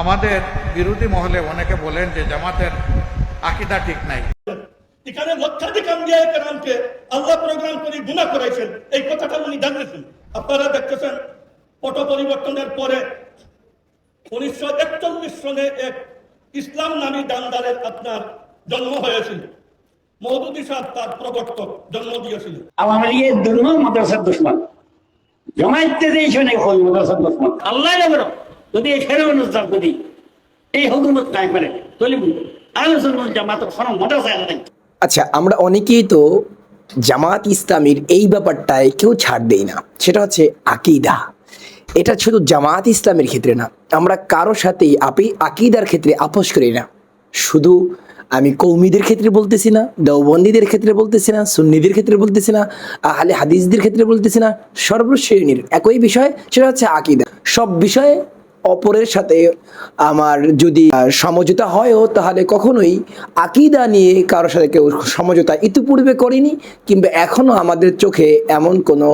আমাদের বিরোধী মহলে অনেকে বলেন যে জামাতের আকিদা ঠিক নাই। এখানে লক্ষাধিক আম্বিয়া কেরামকে আল্লাহ প্রোগ্রাম করে গুণা করাইছেন এই কথাটা উনি জানিয়েছেন। আপনারা দেখতেছেন পট পরিবর্তনের পরে উনিশশো একচল্লিশ সনে এক ইসলাম নামী দানদারের আপনার জন্ম হয়েছিল। মৌদুদি সাহেব তার প্রবর্তক জন্ম দিয়েছিল। আওয়ামী লীগের দুর্মল মাদ্রাসার দুশ্মন। জমাইতে দিয়েছে না মাদ্রাসার দুশ্মন। আল্লাহ যদি এই ফেরোন যদি এই হুকুমত নাই করে, তাহলে আলোচনা মাদ্রাসা নাই আচ্ছা আমরা অনেকেই তো জামাত ইসলামীর এই ব্যাপারটায় কেউ ছাড় দেই না। সেটা হচ্ছে আকিদা। এটা শুধু জামাত ইসলামের ক্ষেত্রে না, আমরা কারও সাথেই আপি, আকিদার ক্ষেত্রে আপোষ করি না। শুধু আমি কৌমিদের ক্ষেত্রে বলতেছি না, দেওবন্দীদের ক্ষেত্রে বলতেছি না, সুন্নিদের ক্ষেত্রে বলতেছি না, আহলে হাদিসদের ক্ষেত্রে বলতেছি না, সর্বশ্রেণীর একই বিষয়, সেটা হচ্ছে আকিদা। সব বিষয়ে অপরের সাথে আমার যদি সমঝোতা হয়ও, তাহলে কখনোই আকিদা নিয়ে কারোর সাথে কেউ সমঝোতা ইতিপূর্বে করিনি, কিংবা এখনও আমাদের চোখে এমন কোনো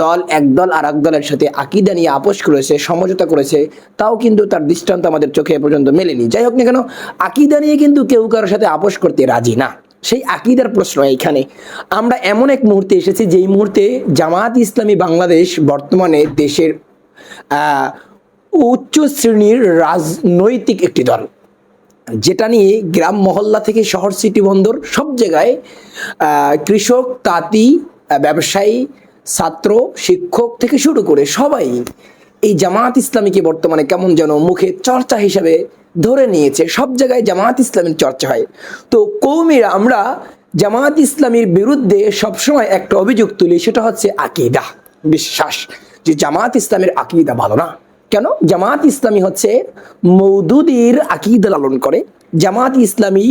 দল, এক দল আর এক দলের সাথে আকিদা নিয়ে আপোষ করেছে, সমঝোতা করেছে, তাও কিন্তু তার দৃষ্টান্ত আমাদের চোখে পর্যন্ত মেলেনি। যাই হোক না কেন, আকিদা নিয়ে কিন্তু কেউ কারোর সাথে আপোষ করতে রাজি না। সেই আকিদার প্রশ্ন এইখানে। আমরা এমন এক মুহূর্তে এসেছি, যেই মুহূর্তে জামাত ইসলামী বাংলাদেশ বর্তমানে দেশের উচ্চ শ্রেণির রাজনৈতিক একটি দল, যেটা নিয়ে গ্রাম মহল্লা থেকে শহর সিটি বন্দর সব জায়গায় কৃষক, তাঁতি ব্যবসায়ী, ছাত্র, শিক্ষক থেকে শুরু করে সবাই এই জামাত ইসলামীকে বর্তমানে কেমন যেন মুখে চর্চা হিসাবে ধরে নিয়েছে। সব জায়গায় জামাত ইসলামের চর্চা হয়। তো কৌমিরা, আমরা জামাত ইসলামীর বিরুদ্ধে সবসময় একটা অভিযোগ তুলি, সেটা হচ্ছে আকিদা, বিশ্বাস যে জামাত ইসলামের আকিদা ভালো না। কেন? জামাত ইসলামী হচ্ছে মৌদুদির আকিদা লালন করে। জামাত ইসলামী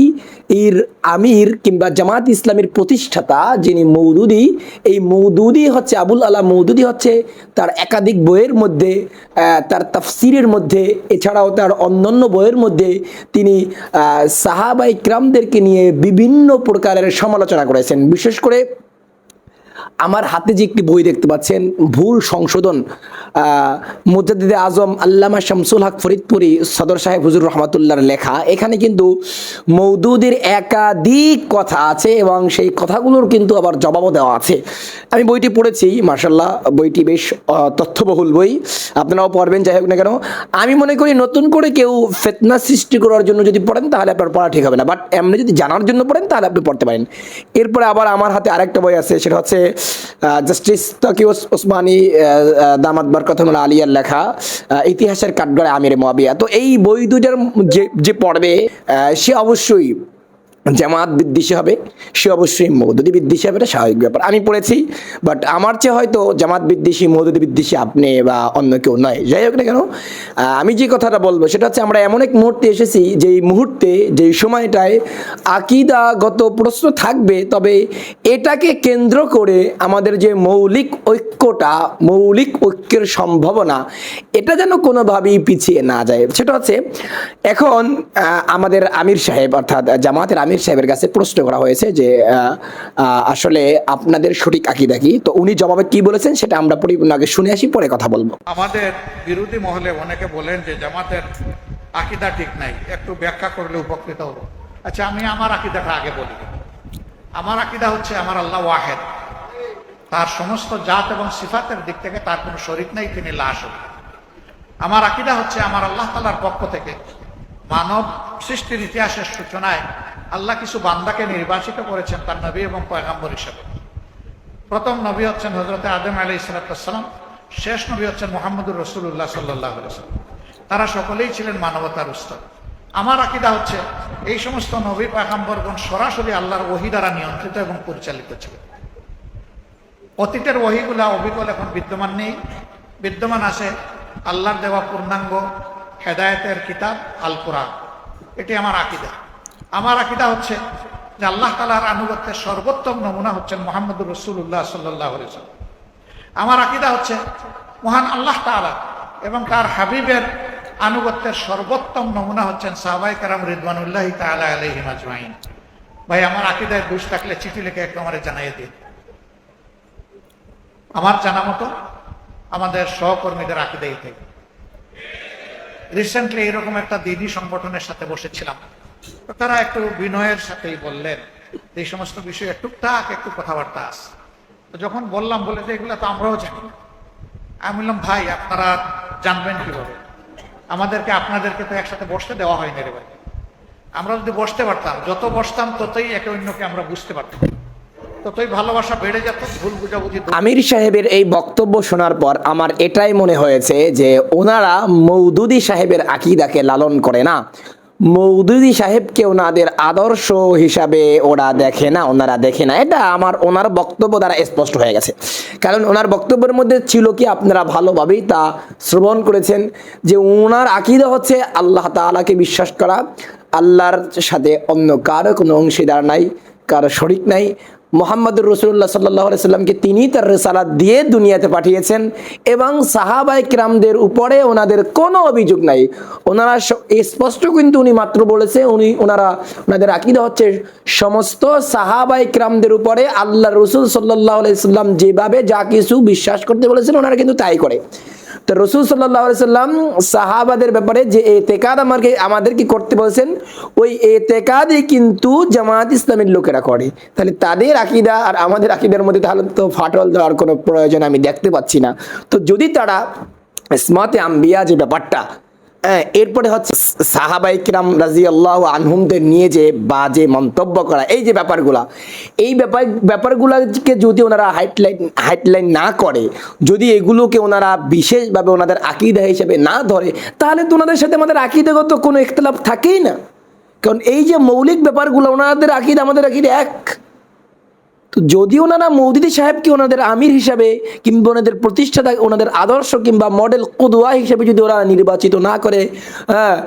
এর আমির কিংবা জামাত ইসলামীর প্রতিষ্ঠাতা যিনি মৌদুদি, এই মৌদুদি হচ্ছে আবুল আলা, মৌদুদি হচ্ছে তার একাধিক বইয়ের মধ্যে তার তাফসিরের মধ্যে, এছাড়াও তার অন্যান্য বইয়ের মধ্যে তিনি সাহাবাই ক্রামদেরকে নিয়ে বিভিন্ন প্রকারের সমালোচনা করেছেন। বিশেষ করে আমার হাতে যে একটি বই দেখতে পাচ্ছেন, ভুল সংশোধন মুজাদ্দিদে আজম আল্লামা শামসুল হক ফরিদপুরি সদর সাহেব হুজুর রহমাতুল্লাহর লেখা। এখানে কিন্তু মৌদুদের একাধিক কথা আছে এবং সেই কথাগুলোর কিন্তু আবার জবাবও দেওয়া আছে। আমি বইটি পড়েছি মার্শাল্লাহ বইটি বেশ তথ্যবহুল বই। আপনারাও পড়বেন, যাই হোক না কেন। আমি মনে করি নতুন করে কেউ ফেতনা সৃষ্টি করার জন্য যদি পড়েন, তাহলে আপনার পড়া ঠিক হবে না। বাট এমনি যদি জানার জন্য পড়েন, তাহলে আপনি পড়তে পারেন। এরপরে আবার আমার হাতে আরেকটা বই আছে, সেটা হচ্ছে জাস্টিস তকি ওসমানি দামাত বরকতমুল আলিয়ার লেখা ইতিহাসের কাঠগড়ে আমির মোয়াবিয়া। তো এই বই দুটার যে পড়বে সে অবশ্যই জামাত বিদ্বেষী হবে, সে অবশ্যই মৌদুদি বিদ্বেষী হবে, এটা স্বাভাবিক ব্যাপার। আমি পড়েছি বাট আমার চেয়ে হয়তো জামাত বিদ্বেষী মৌদুদি বিদ্বেষী আপনি বা অন্য কেউ নয়। যাই হোক না কেন আমি যে কথাটা বলব, সেটা হচ্ছে আমরা এমন এক মুহূর্তে এসেছি, যেই মুহূর্তে, যেই সময়টায় আকিদাগত প্রশ্ন থাকবে, তবে এটাকে কেন্দ্র করে আমাদের যে মৌলিক ঐক্যটা, মৌলিক ঐক্যের সম্ভাবনা, এটা যেন কোনোভাবেই পিছিয়ে না যায়। সেটা হচ্ছে, এখন আমাদের আমির সাহেব, অর্থাৎ জামাতের আমির সাহেবের কাছে প্রশ্ন করা হয়েছে যে আসলে আপনাদের সঠিক আকিদা কি? তো উনি জবাবে কি বলেছেন সেটা আমরা পরিপূর্ণ আগে শুনে আসি, পরে কথা বলব। আমাদের বিরোধী মহলে অনেকে বলেন যে জামাতের আকিদা ঠিক নাই। একটু ব্যাখ্যা করলে উপকৃত হব। আচ্ছা আমি আমার আকিদাটা আগে বলি। আমার আকিদা হচ্ছে আমার আল্লাহ ওয়াহেদ। তার সমস্ত জাত এবং সিফাতের দিক থেকে তার কোনো শরীর নেই, তিনি লাশ আমার আকিদা হচ্ছে আমার আল্লাহ তালার পক্ষ থেকে মানব সৃষ্টির ইতিহাসের সূচনায় আল্লাহ কিছু বান্দাকে নির্বাচিত করেছেন তার নবী এবং পয়গাম্বর হিসেবে। প্রথম নবী হচ্ছেন হজরত আদম আলী ইসলাতাম শেষ নবী হচ্ছেন মোহাম্মদুর রসুল্লাহ সাল্লাহ তারা সকলেই ছিলেন মানবতার উস্তর আমার আকিদা হচ্ছে, এই সমস্ত নবী, পায়গাম্বরগণ সরাসরি আল্লাহর ওহি দ্বারা নিয়ন্ত্রিত এবং পরিচালিত ছিল। অতীতের ওহিগুলা অবিকল এখন বিদ্যমান নেই। বিদ্যমান আছে আল্লাহর দেওয়া পূর্ণাঙ্গ হেদায়েতের কিতাব আল কোরআন এটি আমার আকিদা। আমার আকিদা হচ্ছে যে আল্লাহ তালার আনুগত্যের সর্বোত্তম নমুনা হচ্ছেন মোহাম্মদুর রসুল্লাহ সাল্লাহ আমার আকিদা হচ্ছে মহান আল্লাহ তাআলা এবং তার হাবিবের আনুগত্যের সর্বোত্তম নমুনা হচ্ছেন সাহবাই কারাম রিদওয়ানুল্লাহ তাআলা আলাইহিম আজমাইন। ভাই, আমার আকিদায় দুষ থাকলে চিঠি লিখে একটু আমার জানাইয়ে দিন। আমার জানা মতো আমাদের সহকর্মীদের আকিদাই থেকে রিসেন্টলি এরকম একটা দিনই সংগঠনের সাথে বসেছিলাম। তারা একটু বিনয়ের সাথেই বললেন, এই সমস্ত বিষয়ে টুকটাক একটু কথাবার্তা আছে। যখন বললাম, বলে যে এগুলো তো আমরাও জানি। আমি বললাম, ভাই, আপনারা জানবেন কীভাবে? আমাদেরকে, আপনাদেরকে তো একসাথে বসতে দেওয়া হয়নি রে ভাই। আমরা যদি বসতে পারতাম, যত বসতাম, ততই একে অন্যকে আমরা বুঝতে পারতাম। ততই ভালোবাসা বেড়ে যেত, ভুল বুঝাবুঝি আমির সাহেবের এই বক্তব্য শোনার পর আমার এটাই মনে হয়েছে যে, ওনারা মৌদুদি সাহেবের আকিদাকে লালন করে না। মৌদুদি সাহেবকে ওনাদের আদর্শ হিসাবে ওরা দেখে না, ওনারা দেখে না। এটা আমার ওনার বক্তব্য দ্বারা স্পষ্ট হয়ে গেছে। কারণ ওনার বক্তব্যের মধ্যে ছিল কি, আপনারা ভালোভাবেই তা শ্রবণ করেছেন যে ওনার আকিদা হচ্ছে আল্লাহ তালাকে বিশ্বাস করা, আল্লাহর সাথে অন্য কারও কোনো অংশীদার নাই। কারও শরিক নাই। মোহাম্মদুর রসুল্লাহ সাল্লাহ সাল্লামকে তিনি তার রেসালাত দিয়ে দুনিয়াতে পাঠিয়েছেন এবং সাহাবাই কিরামদের উপরে ওনাদের কোনো অভিযোগ নাই। ওনারা স্পষ্ট কিন্তু উনি মাত্র বলেছে, উনি ওনারা ওনাদের আকিদা হচ্ছে সমস্ত সাহাবাই কিরামদের উপরে আল্লাহ রসুল সাল্লাহ সাল্লাম যেভাবে যা কিছু বিশ্বাস করতে বলেছেন, ওনারা কিন্তু তাই করে। তো রসুল সাল্লাহ সাল্লাম সাহাবাদের ব্যাপারে যে এতেকাদ আমাকে আমাদের কি করতে বলছেন, ওই এতেকাদই কিন্তু জামাত ইসলামের লোকেরা করে। তাহলে তাদের আকিদা আর আমাদের আকিদার মধ্যে তাহলে তো ফাটল দেওয়ার কোনো প্রয়োজন আমি দেখতে পাচ্ছি না। তো যদি তারা ইসমাতে আম্বিয়া যে ব্যাপারটা এরপরে হচ্ছে সাহাবাই কিরাম রাজি আল্লাহ আনহুমদের নিয়ে যে বাজে মন্তব্য করা, এই যে ব্যাপারগুলা, এই ব্যাপার, ব্যাপারগুলোকে যদি ওনারা হাইটলাইন হাইটলাইন না করে, যদি এগুলোকে ওনারা বিশেষভাবে ওনাদের আকিদা হিসেবে না ধরে, তাহলে তো ওনাদের সাথে আমাদের আকিদাগত কোনো ইখতলাফ থাকেই না। কারণ এই যে মৌলিক ব্যাপারগুলো, ওনাদের আকিদা, আমাদের আকিদা এক। তো যদি ওনারা মৌদিদি সাহেবকে ওনাদের আমির হিসাবে কিংবা ওনাদের প্রতিষ্ঠাতা ওনাদের আদর্শ কিংবা মডেল কুদুয়া হিসেবে যদি ওরা নির্বাচিত না করে হ্যাঁ,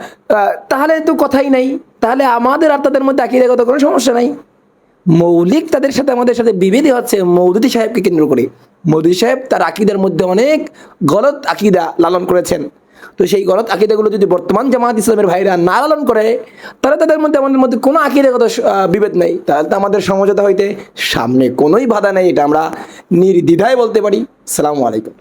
তাহলে তো কথাই নাই। তাহলে আমাদের আর তাদের মধ্যে আকিদাগত কোনো সমস্যা নাই। মৌলিক তাদের সাথে আমাদের সাথে বিভেদই হচ্ছে মৌদুদি সাহেবকে কেন্দ্র করে। মৌদুদি সাহেব তার আকিদার মধ্যে অনেক গলত আকিদা লালন করেছেন। তো সেই গলত আকিদাগুলো যদি বর্তমান জামাত ইসলামের ভাইরা না লালন করে, তাহলে তাদের মধ্যে আমাদের মধ্যে কোনো আকিদাগত বিভেদ নেই। তাহলে তো আমাদের সমঝোতা হইতে সামনে কোনোই বাধা নেই, এটা আমরা নির্দ্বিধায় বলতে পারি। সালামু আলাইকুম।